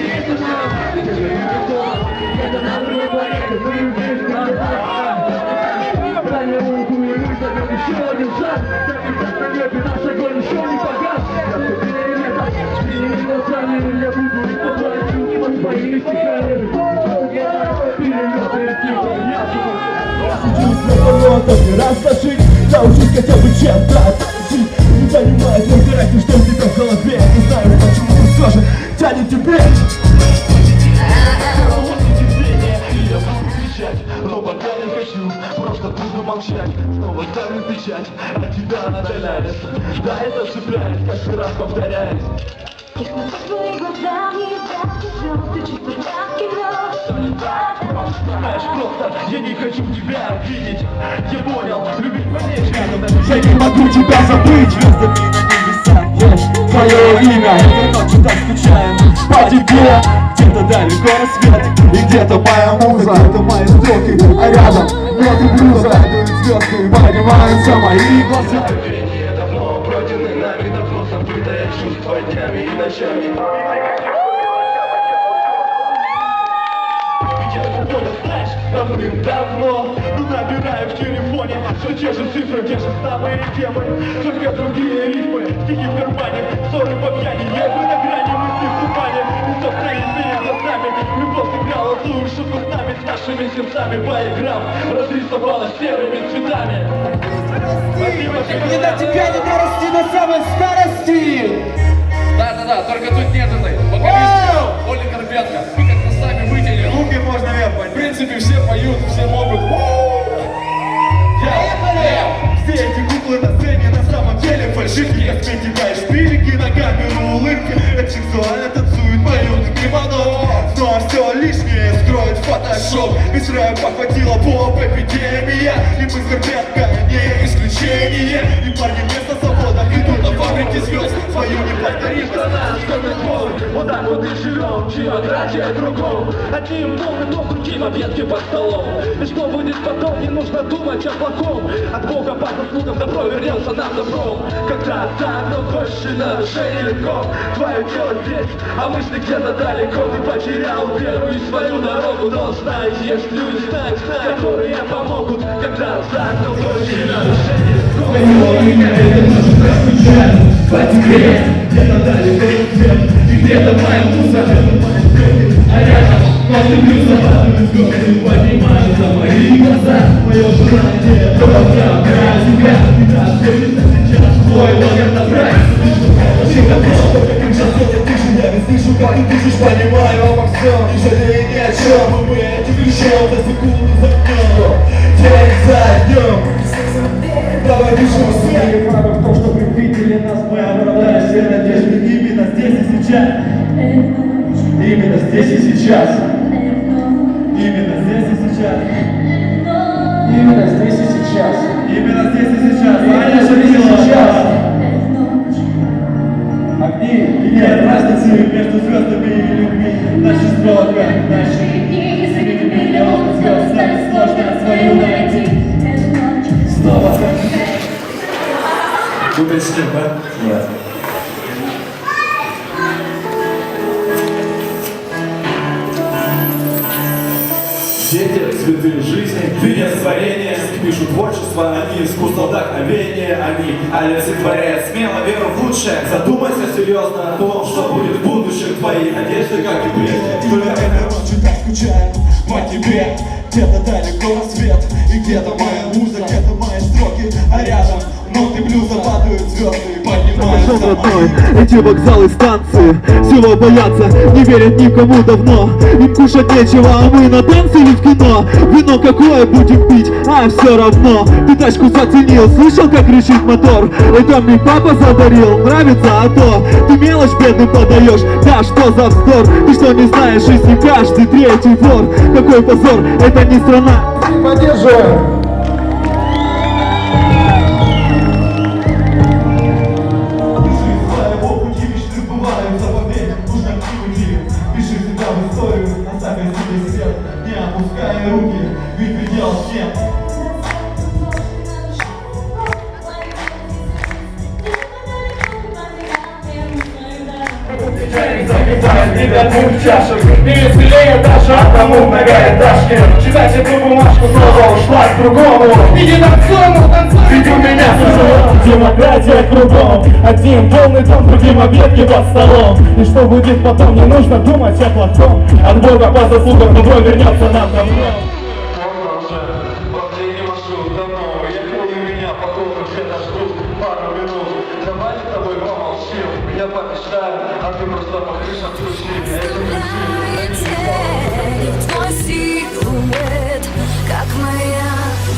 какие-то звезды Ты же любишь Это нам другое, ты любишь Дали руку и мы зовем еще один шаг Так и так на небе наш огонь еще не погас Я все перелетом, синими глазами Я буду и поплачу под своими стихами Перелеты тихо, я живу самолетов не растошить Научись хотя бы чем-то от тебя она отдаляется. Да, это цепляет, каждый раз повторяясь И смотрю в твои глаза, мне тяжело Ты чувствуешь как кино Знаешь, просто я не хочу тебя видеть Я понял, любить мне Я не могу тебя забыть. Звездами на небесах твое имя. Этой ночью так скучаем по тебе Где-то далеко рассвет. И где-то моя муза. Это мои строки, а рядом ноты блюза. Падают звезды, поднимаются мои глаза. Веяние давно пройдены нами Давно забытое чувство днями и ночами Я понял, знаешь, давным-давно Ну набираю в телефоне Все те же цифры, те же самые темы. Только другие рифмы, стихи в кармане. Ссоры по пьяни, я бы на грани мысли в тумане Никто стоит меня глазами Любовь злую шутку с нами С нашими сердцами поиграв Разрисовала серыми цветами. Спасибо, Не на тебя не дорасти до самой старости! Да-да-да, только тут нет этой. Вокалистки Оли Горбенко. Мы как-то сами вытянули. Руки можно вверх В принципе, все поют, все могут. Все эти куклы на сцене на самом деле фальшивки Как тебя и шпилики на камеру улыбки Так сексуально танцует поют кимоно! Но все лишнее скроет фотошоп Ведь рэпа хватило поп эпидемия. И мы с Горбенко не исключение. И парни вместо завода идут на фабрике звезд. Свою неповторимость. Вот так вот и живем, демократия кругом Одним новым, но другим объедки под столом. И что будет потом, не нужно думать о плохом. От Бога по заслугам добро вернется нам добром. Когда так, но больше нарушений легко Твое тело здесь, а мысли где-то далеко. Ты потерял веру и свою дорогу Но знай, есть люди, знай, знай, которые помогут Когда так, но больше нарушений легко По тебе где-то далеко свет И где-то моя муза А рядом блюза Падают звезды, поднимаются мои глаза Мое желание добра про тебя Давай дышим свои правы в том, что прикрепили нас Мы оправдали все надежды именно здесь и сейчас. Именно здесь и сейчас Уточним, да? Нет. Дети – цветы жизни, венец творения, пишут творчество, они искусство вдохновения, они олицетворяют смело веру в лучшее. Задумайся серьезно о том, что будет в будущем, твои надежды, как и прежде. По тебе. Где-то далеко рассвет И где-то моя муза, где-то мои строки А рядом ноты блюза падают звезды поднимаются. Мои Эти вокзалы, станции. Всего боятся, не верят никому давно. Им кушать нечего, а мы на танцы или в кино. Вино какое будем пить, а все равно. Ты тачку заценил, слышал как кричит мотор? Это мне папа задарил, нравится, а то. Ты мелочь бедным подаешь, да что за вздор? Ты что не знаешь, жизни каждый третий вор? Какой позор, это не страна. Поддерживаем тебя двух чашек Ты веселее даже одному многоэтажке Читать эту бумажку снова ушла к другому. Иди танцуем, танцуй, ведь у меня все Демократия кругом. Один полный дом, другим объедки под столом. И что будет потом, не нужно думать о плохом. От Бога по заслугам добро вернется нам ждут пару минут Давай с тобой помолчим Я помешаю, а ты просто по крышам стучи Это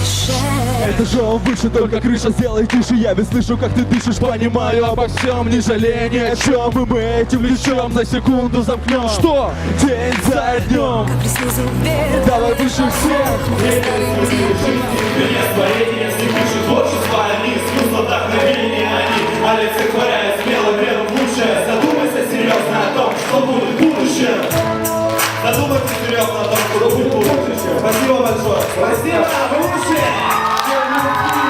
мишень Этажом выше только крыша, сделай тише. Я ведь слышу, как ты дышишь, понимаю обо всем Не жалея ни о чем, и мы этим лечом За секунду замкнем. Что? День за днем. Давай выше всех. Венец творения, если пишут творчество Они искусство вдохновения Они смело вперед на дом культуры. Спасибо большое. Спасибо. Спасибо.